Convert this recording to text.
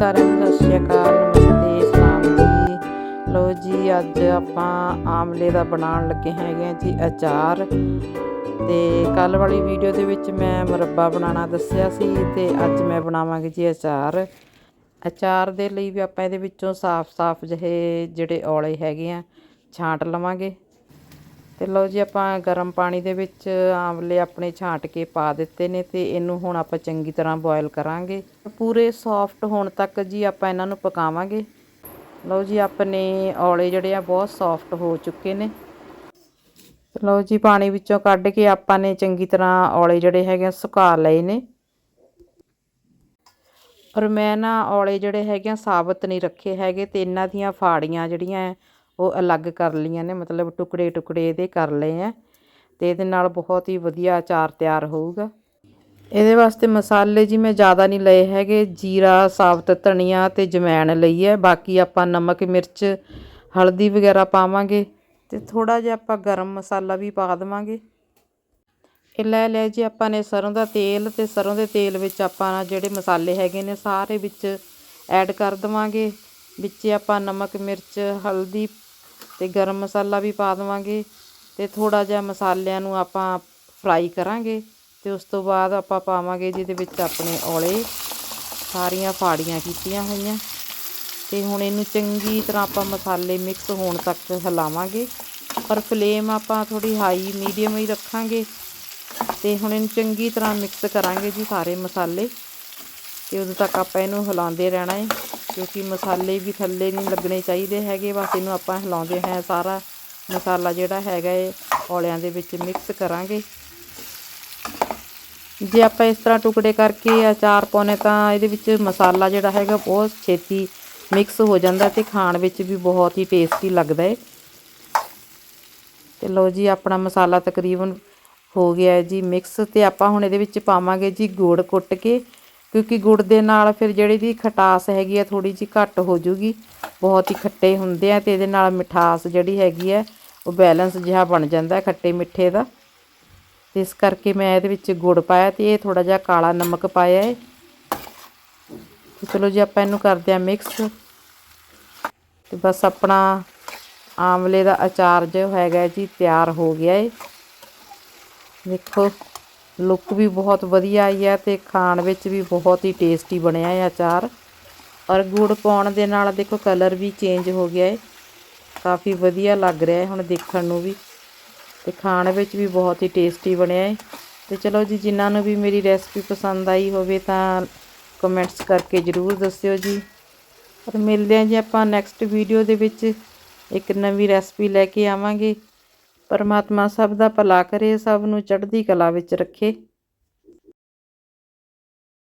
ਸਾਰਿਆਂ ਨੂੰ ਸਤਿ ਸ਼੍ਰੀ ਅਕਾਲ, ਨਮਸਤੇ, ਸਲਾਮ ਜੀ। ਲੋ ਜੀ, ਅੱਜ ਆਪਾਂ ਆਮਲੇ ਦਾ ਬਣਾਉਣ ਲੱਗੇ ਹੈਗੇ ਆ ਜੀ ਅਚਾਰ। ਤੇ ਕੱਲ ਵਾਲੀ ਵੀਡੀਓ ਦੇ ਵਿੱਚ ਮੈਂ ਮੁਰੱਬਾ ਬਣਾਉਣਾ ਦੱਸਿਆ ਸੀ ਤੇ ਅੱਜ ਮੈਂ ਬਣਾਵਾਂਗੀ ਜੀ ਅਚਾਰ। ਅਚਾਰ ਦੇ ਲਈ ਵੀ ਆਪਾਂ ਇਹਦੇ ਵਿੱਚੋਂ ਸਾਫ਼-ਸਾਫ਼ ਜਿਹੇ ਜਿਹੜੇ ਔਲੇ ਹੈਗੇ ਆ, ਛਾਂਟ ਲਵਾਂਗੇ। ਤੇ ਲਓ ਜੀ ਆਪਾਂ ਗਰਮ ਪਾਣੀ ਦੇ ਵਿੱਚ ਆਂਵਲੇ ਆਪਣੇ ਛਾਂਟ ਕੇ ਪਾ ਦਿੱਤੇ ਨੇ ਤੇ ਇਹਨੂੰ ਹੁਣ ਆਪਾਂ ਚੰਗੀ ਤਰ੍ਹਾਂ ਬੋਇਲ ਕਰਾਂਗੇ। ਪੂਰੇ ਸੌਫਟ ਹੋਣ ਤੱਕ ਜੀ ਆਪਾਂ ਇਹਨਾਂ ਨੂੰ ਪਕਾਵਾਂਗੇ। ਲਓ ਜੀ ਆਪਣੇ ਔਲੇ ਜਿਹੜੇ ਆ ਬਹੁਤ ਸੌਫਟ ਹੋ ਚੁੱਕੇ ਨੇ। ਲਓ ਜੀ ਪਾਣੀ ਵਿੱਚੋਂ ਕੱਢ ਕੇ ਆਪਾਂ ਨੇ ਚੰਗੀ ਤਰ੍ਹਾਂ ਔਲੇ ਜਿਹੜੇ ਹੈਗੇ ਆ ਸੁਕਾ ਲਏ ਨੇ। ਔਰ ਮੈਂ ਨਾ ਔਲੇ ਜਿਹੜੇ ਹੈਗੇ ਆ ਸਾਬਤ ਨਹੀਂ ਰੱਖੇ ਹੈਗੇ ਤੇ ਇਹਨਾਂ ਦੀਆਂ ਫਾੜੀਆਂ ਜਿਹੜੀਆਂ ਉਹ ਅਲੱਗ ਕਰ ਲਈਆਂ ਨੇ, ਮਤਲਬ ਟੁਕੜੇ ਟੁਕੜੇ ਇਹਦੇ ਕਰ ਲਏ ਆ ਤੇ ਇਹਦੇ ਨਾਲ ਬਹੁਤ ਹੀ ਵਧੀਆ ਅਚਾਰ ਤਿਆਰ ਹੋਊਗਾ। ਇਹਦੇ ਵਾਸਤੇ ਮਸਾਲੇ ਜੀ ਮੈਂ ਜ਼ਿਆਦਾ ਨਹੀਂ ਲਏ ਹੈਗੇ, ਜੀਰਾ, ਸਾਬਤ ਧਨੀਆ ਤੇ ਜਮੈਣ ਲਈ ਹੈ। ਬਾਕੀ ਆਪਾਂ ਨਮਕ, ਮਿਰਚ, ਹਲਦੀ ਵਗੈਰਾ ਪਾਵਾਂਗੇ ਤੇ ਥੋੜਾ ਜਿਹਾ ਆਪਾਂ ਗਰਮ ਮਸਾਲਾ ਵੀ ਪਾ ਦੇਵਾਂਗੇ। ਇਹ ਲੈ ਲਿਆ ਜੀ ਆਪਾਂ ਨੇ ਸਰੋਂ ਦਾ ਤੇਲ ਤੇ ਸਰੋਂ ਦੇ ਤੇਲ ਵਿੱਚ ਆਪਾਂ ਜਿਹੜੇ ਮਸਾਲੇ ਹੈਗੇ ਨੇ ਸਾਰੇ ਵਿੱਚ ਐਡ ਕਰ ਦੇਵਾਂਗੇ। ਵਿੱਚ ਆਪਾਂ ਨਮਕ, ਮਿਰਚ, ਹਲਦੀ ਤੇ ਗਰਮ ਮਸਾਲਾ ਵੀ ਪਾ ਦੇਵਾਂਗੇ ਤੇ ਥੋੜਾ ਜਿਹਾ ਮਸਾਲਿਆਂ ਨੂੰ ਆਪਾਂ ਫਰਾਈ ਕਰਾਂਗੇ ਤੇ ਉਸ ਤੋਂ ਬਾਅਦ ਆਪਾਂ ਪਾਵਾਂਗੇ ਜਿਹਦੇ ਵਿੱਚ ਆਪਣੇ ਔਲੇ ਸਾਰੀਆਂ ਫਾੜੀਆਂ ਕੀਤੀਆਂ ਹੋਈਆਂ ਤੇ ਹੁਣ ਇਹਨੂੰ ਚੰਗੀ ਤਰ੍ਹਾਂ ਆਪਾਂ ਮਸਾਲੇ ਮਿਕਸ ਹੋਣ ਤੱਕ ਹਿਲਾਵਾਂਗੇ। ਪਰ ਫਲੇਮ ਆਪਾਂ ਥੋੜੀ ਹਾਈ ਮੀਡੀਅਮ ਹੀ ਰੱਖਾਂਗੇ ਤੇ ਹੁਣ ਇਹਨੂੰ ਚੰਗੀ ਤਰ੍ਹਾਂ ਮਿਕਸ ਕਰਾਂਗੇ ਜੀ ਸਾਰੇ ਮਸਾਲੇ ਤੇ ਉਦੋਂ ਤੱਕ ਆਪਾਂ ਇਹਨੂੰ ਹਿਲਾਉਂਦੇ ਰਹਿਣਾ ਹੈ। ਕਿਉਂਕਿ ਮਸਾਲੇ ਵੀ ਥੱਲੇ ਨਹੀਂ ਲੱਗਣੇ ਚਾਹੀਦੇ ਹੈਗੇ, ਬਸ ਇਹਨੂੰ ਆਪਾਂ ਹਿਲਾਉਂਦੇ ਹਾਂ ਸਾਰਾ ਮਸਾਲਾ ਜਿਹੜਾ ਹੈਗਾ ਏ ਔਲਿਆਂ ਦੇ ਵਿੱਚ ਮਿਕਸ ਕਰਾਂਗੇ। ਜੇ ਆਪਾਂ ਇਸ ਤਰ੍ਹਾਂ ਟੁਕੜੇ ਕਰਕੇ ਅਚਾਰ ਪਾਉਨੇ ਤਾਂ ਇਹਦੇ ਵਿੱਚ ਮਸਾਲਾ ਜਿਹੜਾ ਹੈਗਾ ਬਹੁਤ ਛੇਤੀ ਮਿਕਸ ਹੋ ਜਾਂਦਾ ਤੇ ਖਾਣ ਵਿੱਚ ਵੀ ਬਹੁਤ ਹੀ ਟੇਸਟੀ ਲੱਗਦਾ ਏ। ਤੇ ਲਓ ਜੀ, ਆਪਣਾ ਮਸਾਲਾ ਤਕਰੀਬਨ ਹੋ ਗਿਆ ਜੀ ਮਿਕਸ ਤੇ ਆਪਾਂ ਹੁਣ ਇਹਦੇ ਵਿੱਚ ਪਾਵਾਂਗੇ ਜੀ ਗੁੜ ਕੁੱਟ ਕੇ। ਕਿਉਂਕਿ ਗੁੜ ਦੇ ਨਾਲ ਫਿਰ ਜਿਹੜੀ ਦੀ ਖਟਾਸ ਹੈਗੀ ਆ ਥੋੜੀ ਜੀ ਘੱਟ ਹੋ ਜੂਗੀ। ਬਹੁਤ ਹੀ ਖੱਟੇ ਹੁੰਦੇ ਆ ਤੇ ਇਹਦੇ ਨਾਲ ਮਿਠਾਸ ਜਿਹੜੀ ਹੈਗੀ ਹੈ ਉਹ ਬੈਲੈਂਸ ਜਿਹਾ ਬਣ ਜਾਂਦਾ ਖੱਟੇ ਮਿੱਠੇ ਦਾ। ਤੇ ਇਸ ਕਰਕੇ ਮੈਂ ਇਹਦੇ ਵਿੱਚ ਗੁੜ ਪਾਇਆ ਤੇ ਇਹ ਥੋੜਾ ਜਿਹਾ ਕਾਲਾ ਨਮਕ ਪਾਇਆ ਹੈ ਚਲੋ ਜੀ, ਆਪਾਂ ਇਹਨੂੰ ਕਰਦੇ ਆ ਮਿਕਸ। ਤੇ ਬਸ ਆਪਣਾ ਆਮਲੇ ਦਾ ਅਚਾਰ ਜੋ ਹੈਗਾ ਜੀ, ਤਿਆਰ ਹੋ ਗਿਆ ਏ। ਦੇਖੋ। ਲੁੱਕ ਵੀ ਬਹੁਤ ਵਧੀਆ ਆਈ ਹੈ ਤੇ ਖਾਣ ਵਿੱਚ ਵੀ ਬਹੁਤ ਹੀ ਟੇਸਟੀ ਬਣਿਆ ਹੈ ਅਚਾਰ। ਔਰ ਗੁੜ ਪਾਉਣ ਦੇ ਨਾਲ ਦੇਖੋ ਕਲਰ ਵੀ ਚੇਂਜ ਹੋ ਗਿਆ ਹੈ ਕਾਫੀ ਵਧੀਆ ਲੱਗ ਰਿਹਾ ਹੈ ਹੁਣ ਦੇਖਣ ਨੂੰ ਵੀ। ਤੇ ਖਾਣ ਵਿੱਚ ਵੀ ਬਹੁਤ ਹੀ ਟੇਸਟੀ ਬਣਿਆ ਹੈ ਤੇ ਚਲੋ ਜੀ, ਜਿਨ੍ਹਾਂ ਨੂੰ ਵੀ ਮੇਰੀ ਰੈਸਪੀ ਪਸੰਦ ਆਈ ਹੋਵੇ ਤਾਂ ਕਮੈਂਟਸ ਕਰਕੇ ਜਰੂਰ ਦੱਸਿਓ ਜੀ। ਔਰ ਮਿਲਦੇ ਹਾਂ ਜੀ ਆਪਾਂ ਨੈਕਸਟ ਵੀਡੀਓ ਦੇ ਵਿੱਚ। ਇੱਕ ਨਵੀਂ ਰੈਸਪੀ ਲੈ ਕੇ ਆਵਾਂਗੇ। ਪਰਮਾਤਮਾ ਸਭ ਦਾ ਭਲਾ ਕਰੇ ਸਭ ਨੂੰ ਚੜ੍ਹਦੀ ਕਲਾ ਵਿੱਚ ਰੱਖੇ।